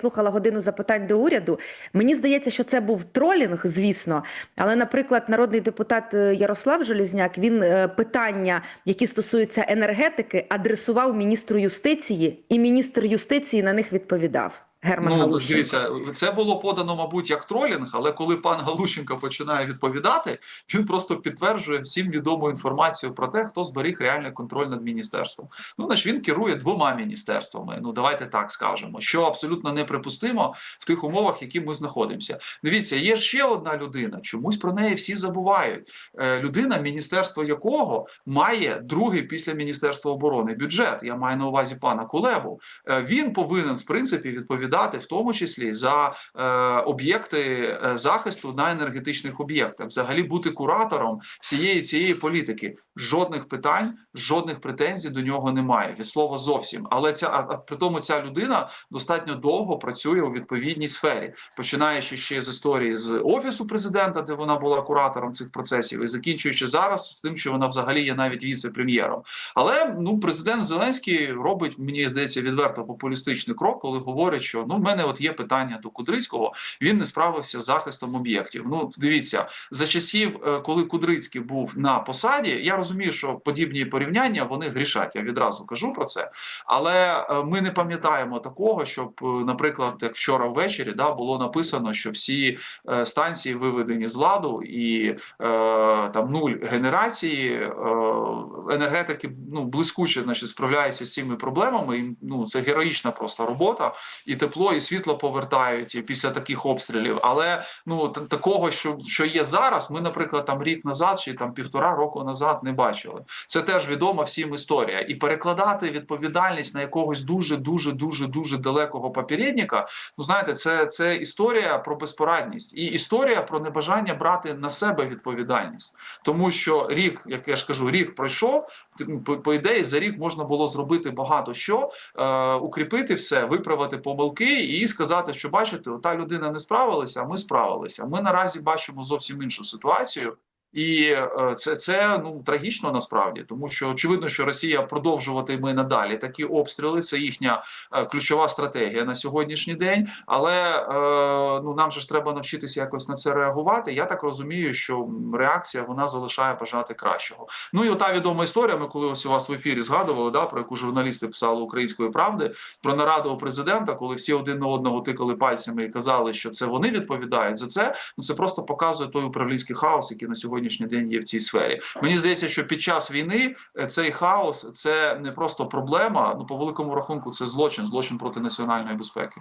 Слухала годину запитань до уряду. Мені здається, що це був тролінг, звісно. Але, наприклад, народний депутат е, Ярослав Желізняк він е, питання, які стосуються енергетики, адресував міністру юстиції, і міністр юстиції на них відповідав. Герман Ну, Галущенко. дивіться, це було подано, мабуть, як тролінг, але коли пан Галущенко починає відповідати, він просто підтверджує всім відому інформацію про те, хто зберіг реальний контроль над міністерством. Ну, наш він керує двома міністерствами. Ну, давайте так скажемо, що абсолютно неприпустимо в тих умовах, які ми знаходимося. Дивіться, є ще одна людина. Чомусь про неї всі забувають. Е, людина, міністерство якого має другий після міністерства оборони бюджет. Я маю на увазі пана Кулебу. Е, він повинен в принципі відповідати в тому числі за е, об'єкти е, захисту на енергетичних об'єктах, взагалі бути куратором всієї цієї політики. Жодних питань, жодних претензій до нього немає від слова зовсім. Але ця а при тому ця людина достатньо довго працює у відповідній сфері, починаючи ще з історії з офісу президента, де вона була куратором цих процесів, і закінчуючи зараз з тим, що вона взагалі є навіть віце-прем'єром. Але ну президент Зеленський робить мені здається відверто популістичний крок, коли говорить, що ну в мене от є питання до Кудрицького. Він не справився з захистом об'єктів. Ну дивіться за часів, е, коли Кудрицький був на посаді. Я розумію, що подібні порівняння вони грішать. Я відразу кажу про це. Але е, ми не пам'ятаємо такого, щоб, е, наприклад, як вчора ввечері да було написано, що всі станції виведені з ладу і е, там нуль генерації е, енергетики ну блискуче значить справляються з цими проблемами. І, ну це героїчна просто робота, і тепло, і світло повертають після таких обстрілів. Але ну такого, що, що є зараз, ми, наприклад, там рік назад чи там півтора року назад не бачили. Це теж відома всім історія, і перекладати відповідальність на якогось дуже дуже дуже дуже далекого попередника. Ну знаєте, це, це історія про безпорадність і історія про небажання брати на себе відповідальність, тому що рік, як я ж кажу, рік пройшов. По, ідеї за рік можна було зробити багато що, е, укріпити все, виправити помилки і сказати, що бачите, та людина не справилася, а ми справилися. Ми наразі бачимо зовсім іншу ситуацію. І е, це це ну трагічно насправді, тому що очевидно, що Росія продовжуватиме надалі такі обстріли. Це їхня е, ключова стратегія на сьогоднішній день. Але е, ну нам же ж треба навчитися якось на це реагувати. Я так розумію, що реакція вона залишає бажати кращого. Ну і ота відома історія. Ми коли ось у вас в ефірі згадували, да про яку журналісти писали української правди про нараду у президента, коли всі один на одного тикали пальцями і казали, що це вони відповідають за це. Ну це просто показує той управлінський хаос, який на сьогоднішній день є в цій сфері. Мені здається, що під час війни е, цей хаос це не просто проблема. Ну по великому рахунку, це злочин, злочин проти національної безпеки.